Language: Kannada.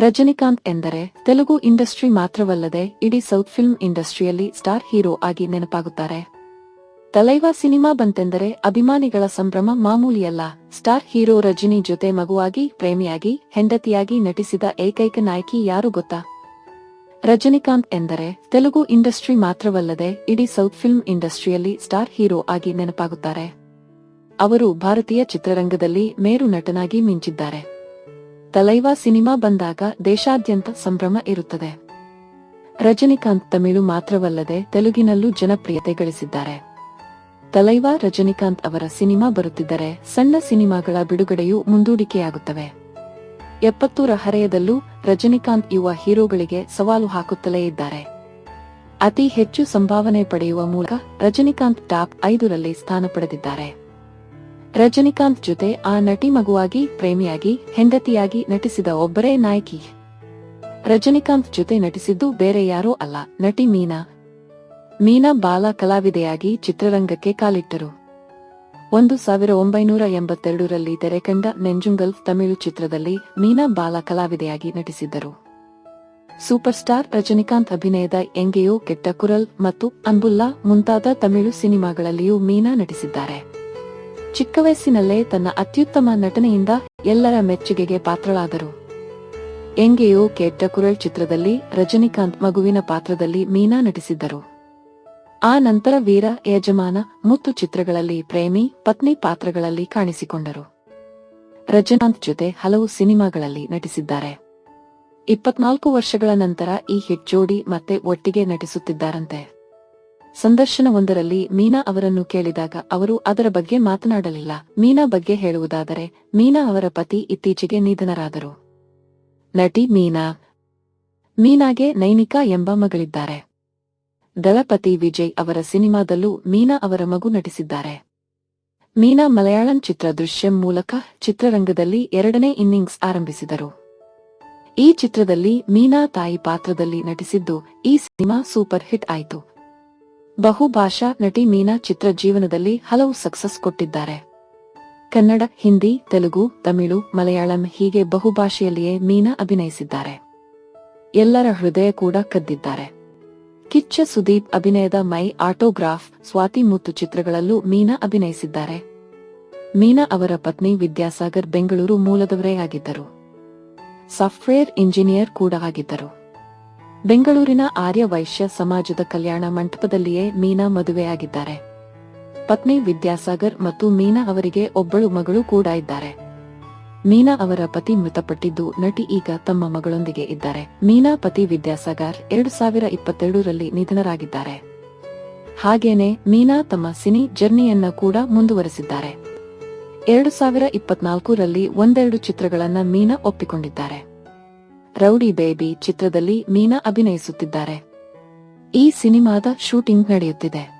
ರಜನಿಕಾಂತ್ ಎಂದರೆ ತೆಲುಗು ಇಂಡಸ್ಟ್ರಿ ಮಾತ್ರವಲ್ಲದೆ ಇಡೀ ಸೌತ್ ಫಿಲ್ಮ್ ಇಂಡಸ್ಟ್ರಿಯಲ್ಲಿ ಸ್ಟಾರ್ ಹೀರೋ ಆಗಿ ನೆನಪಾಗುತ್ತಾರೆ. ತಲೈವ ಸಿನಿಮಾ ಬಂತೆಂದರೆ ಅಭಿಮಾನಿಗಳ ಸಂಭ್ರಮ ಮಾಮೂಲಿಯಲ್ಲ. ಸ್ಟಾರ್ ಹೀರೋ ರಜನಿ ಜೊತೆ ಮಗುವಾಗಿ, ಪ್ರೇಮಿಯಾಗಿ, ಹೆಂಡತಿಯಾಗಿ ನಟಿಸಿದ ಏಕೈಕ ನಾಯಕಿ ಯಾರು ಗೊತ್ತಾ? ರಜನಿಕಾಂತ್ ಎಂದರೆ ತೆಲುಗು ಇಂಡಸ್ಟ್ರಿ ಮಾತ್ರವಲ್ಲದೆ ಇಡೀ ಸೌತ್ ಫಿಲ್ಮ್ ಇಂಡಸ್ಟ್ರಿಯಲ್ಲಿ ಸ್ಟಾರ್ ಹೀರೋ ಆಗಿ ನೆನಪಾಗುತ್ತಾರೆ. ಅವರು ಭಾರತೀಯ ಚಿತ್ರರಂಗದಲ್ಲಿ ಮೇರು ನಟನಾಗಿ ಮಿಂಚಿದ್ದಾರೆ. ತಲೈವ ಸಿನಿಮಾ ಬಂದಾಗ ದೇಶಾದ್ಯಂತ ಸಂಭ್ರಮ ಇರುತ್ತದೆ. ರಜನಿಕಾಂತ್ ತಮಿಳು ಮಾತ್ರವಲ್ಲದೆ ತೆಲುಗಿನಲ್ಲೂ ಜನಪ್ರಿಯತೆ ಗಳಿಸಿದ್ದಾರೆ ತಲೈವಾ ರಜನಿಕಾಂತ್ ಅವರ ಸಿನಿಮಾ ಬರುತ್ತಿದ್ದರೆ ಸಣ್ಣ ಸಿನಿಮಾಗಳ ಬಿಡುಗಡೆಯೂ ಮುಂದೂಡಿಕೆಯಾಗುತ್ತವೆ. ಎಪ್ಪತ್ತೂರ ಹರೆಯದಲ್ಲೂ ರಜನಿಕಾಂತ್ ಯುವ ಹೀರೋಗಳಿಗೆ ಸವಾಲು ಹಾಕುತ್ತಲೇ ಇದ್ದಾರೆ. ಅತಿ ಹೆಚ್ಚು ಸಂಭಾವನೆ ಪಡೆಯುವ ಮೂಲಕ ರಜನಿಕಾಂತ್ ಟಾಪ್ ಐದರಲ್ಲಿ ಸ್ಥಾನ ಪಡೆದಿದ್ದಾರೆ. ರಜನಿಕಾಂತ್ ಜೊತೆ ಆ ನಟಿ ಮಗುವಾಗಿ, ಪ್ರೇಮಿಯಾಗಿ, ಹೆಂಡತಿಯಾಗಿ ನಟಿಸಿದ ಒಬ್ಬರೇ ನಾಯಕಿ. ರಜನಿಕಾಂತ್ ಜೊತೆ ನಟಿಸಿದ್ದು ಬೇರೆ ಯಾರೂ ಅಲ್ಲ, ನಟಿ ಮೀನಾ. ಮೀನಾ ಬಾಲ ಕಲಾವಿದೆಯಾಗಿ ಚಿತ್ರರಂಗಕ್ಕೆ ಕಾಲಿಟ್ಟರು. ಒಂದು ಸಾವಿರ ಒಂಬೈನೂರ ಎಂಬತ್ತೆರಡರಲ್ಲಿ ತೆರೆಕಂಡ ನೆಂಜುಂಗಲ್ ತಮಿಳು ಚಿತ್ರದಲ್ಲಿ ಮೀನಾ ಬಾಲ ಕಲಾವಿದೆಯಾಗಿ ನಟಿಸಿದ್ದರು. ಸೂಪರ್ ಸ್ಟಾರ್ ರಜನಿಕಾಂತ್ ಅಭಿನಯದ ಎಂಗೆಯೋ ಕೆಟ್ಟ ಕುರಲ್ ಮತ್ತು ಅಂಬುಲ್ಲಾ ಮುಂತಾದ ತಮಿಳು ಸಿನಿಮಾಗಳಲ್ಲಿಯೂ ಮೀನಾ ನಟಿಸಿದ್ದಾರೆ. ಚಿಕ್ಕ ವಯಸ್ಸಿನಲ್ಲೇ ತನ್ನ ಅತ್ಯುತ್ತಮ ನಟನೆಯಿಂದ ಎಲ್ಲರ ಮೆಚ್ಚುಗೆಗೆ ಪಾತ್ರಳಾದರು. ಎಂಗೆಯೋ ಕೆಟ್ಟ ಕುರಳ್ ಚಿತ್ರದಲ್ಲಿ ರಜನಿಕಾಂತ್ ಮಗುವಿನ ಪಾತ್ರದಲ್ಲಿ ಮೀನಾ ನಟಿಸಿದ್ದರು. ಆ ನಂತರ ವೀರ ಯಜಮಾನ ಮುತ್ತು ಚಿತ್ರಗಳಲ್ಲಿ ಪ್ರೇಮಿ, ಪತ್ನಿ ಪಾತ್ರಗಳಲ್ಲಿ ಕಾಣಿಸಿಕೊಂಡರು. ರಜನಿಕಾಂತ್ ಜೊತೆ ಹಲವು ಸಿನಿಮಾಗಳಲ್ಲಿ ನಟಿಸಿದ್ದಾರೆ. ಇಪ್ಪತ್ನಾಲ್ಕು ವರ್ಷಗಳ ನಂತರ ಈ ಹಿಟ್ ಜೋಡಿ ಮತ್ತೆ ಒಟ್ಟಿಗೆ ನಟಿಸುತ್ತಿದ್ದಾರಂತೆ. ಸಂದರ್ಶನವೊಂದರಲ್ಲಿ ಮೀನಾ ಅವರನ್ನು ಕೇಳಿದಾಗ ಅವರು ಅದರ ಬಗ್ಗೆ ಮಾತನಾಡಲಿಲ್ಲ. ಮೀನಾ ಬಗ್ಗೆ ಹೇಳುವುದಾದರೆ, ಮೀನಾ ಅವರ ಪತಿ ಇತ್ತೀಚೆಗೆ ನಿಧನರಾದರು. ನಟಿ ಮೀನಾ. ಮೀನಾಗೆ ನೈನಿಕಾ ಎಂಬ ಮಗಳಿದ್ದಾರೆ. ದಳಪತಿ ವಿಜಯ್ ಅವರ ಸಿನಿಮಾದಲ್ಲೂ ಮೀನಾ ಅವರ ಮಗು ನಟಿಸಿದ್ದಾರೆ. ಮೀನಾ ಮಲಯಾಳಂ ಚಿತ್ರ ದೃಶ್ಯಂ ಮೂಲಕ ಚಿತ್ರರಂಗದಲ್ಲಿ ಎರಡನೇ ಇನ್ನಿಂಗ್ಸ್ ಆರಂಭಿಸಿದರು. ಈ ಚಿತ್ರದಲ್ಲಿ ಮೀನಾ ತಾಯಿ ಪಾತ್ರದಲ್ಲಿ ನಟಿಸಿದ್ದು ಈ ಸಿನಿಮಾ ಸೂಪರ್ ಹಿಟ್ ಆಯಿತು. ಬಹುಭಾಷಾ ನಟಿ ಮೀನಾ ಚಿತ್ರ ಜೀವನದಲ್ಲಿ ಹಲವು ಸಕ್ಸಸ್ ಕೊಟ್ಟಿದ್ದಾರೆ. ಕನ್ನಡ, ಹಿಂದಿ, ತೆಲುಗು, ತಮಿಳು, ಮಲಯಾಳಂ ಹೀಗೆ ಬಹುಭಾಷೆಯಲ್ಲಿಯೇ ಮೀನಾ ಅಭಿನಯಿಸಿದ್ದಾರೆ. ಎಲ್ಲರ ಹೃದಯ ಕೂಡ ಕದ್ದಿದ್ದಾರೆ. ಕಿಚ್ಚ ಸುದೀಪ್ ಅಭಿನಯದ ಮೈ ಆಟೋಗ್ರಾಫ್ ಸ್ವಾತಿ ಮುತ್ತು ಚಿತ್ರಗಳಲ್ಲೂ ಮೀನಾ ಅಭಿನಯಿಸಿದ್ದಾರೆ. ಮೀನಾ ಅವರ ಪತ್ನಿ ವಿದ್ಯಾಸಾಗರ್ ಬೆಂಗಳೂರು ಮೂಲದವರೇ ಆಗಿದ್ದರು. ಸಾಫ್ಟ್ವೇರ್ ಇಂಜಿನಿಯರ್ ಕೂಡ ಆಗಿದ್ದರು. ಬೆಂಗಳೂರಿನ ಆರ್ಯ ವೈಶ್ಯ ಸಮಾಜದ ಕಲ್ಯಾಣ ಮಂಟಪದಲ್ಲಿಯೇ ಮೀನಾ ಮದುವೆಯಾಗಿದ್ದಾರೆ. ಪತ್ನಿ ವಿದ್ಯಾಸಾಗರ್ ಮತ್ತು ಮೀನಾ ಅವರಿಗೆ ಒಬ್ಬಳು ಮಗಳು ಕೂಡ ಇದ್ದಾರೆ. ಮೀನಾ ಅವರ ಪತಿ ಮೃತಪಟ್ಟಿದ್ದು ನಟಿ ಈಗ ತಮ್ಮ ಮಗಳೊಂದಿಗೆ ಇದ್ದಾರೆ. ಮೀನಾ ಪತಿ ವಿದ್ಯಾಸಾಗರ್ ಎರಡು ಸಾವಿರ ಇಪ್ಪತ್ತೆರಡರಲ್ಲಿ ನಿಧನರಾಗಿದ್ದಾರೆ. ಹಾಗೇನೆ ಮೀನಾ ತಮ್ಮ ಸಿನಿ ಜರ್ನಿಯನ್ನ ಕೂಡ ಮುಂದುವರೆಸಿದ್ದಾರೆ. ಎರಡು ಸಾವಿರ ಇಪ್ಪತ್ನಾಲ್ಕರಲ್ಲಿ ಒಂದೆರಡು ಚಿತ್ರಗಳನ್ನ ಮೀನಾ ಒಪ್ಪಿಕೊಂಡಿದ್ದಾರೆ. ರೌಡಿ ಬೇಬಿ ಚಿತ್ರದಲ್ಲಿ ಮೀನಾ ಅಭಿನಯಿಸುತ್ತಿದ್ದಾರೆ. ಈ ಸಿನಿಮಾದ ಶೂಟಿಂಗ್ ನಡೆಯುತ್ತಿದೆ.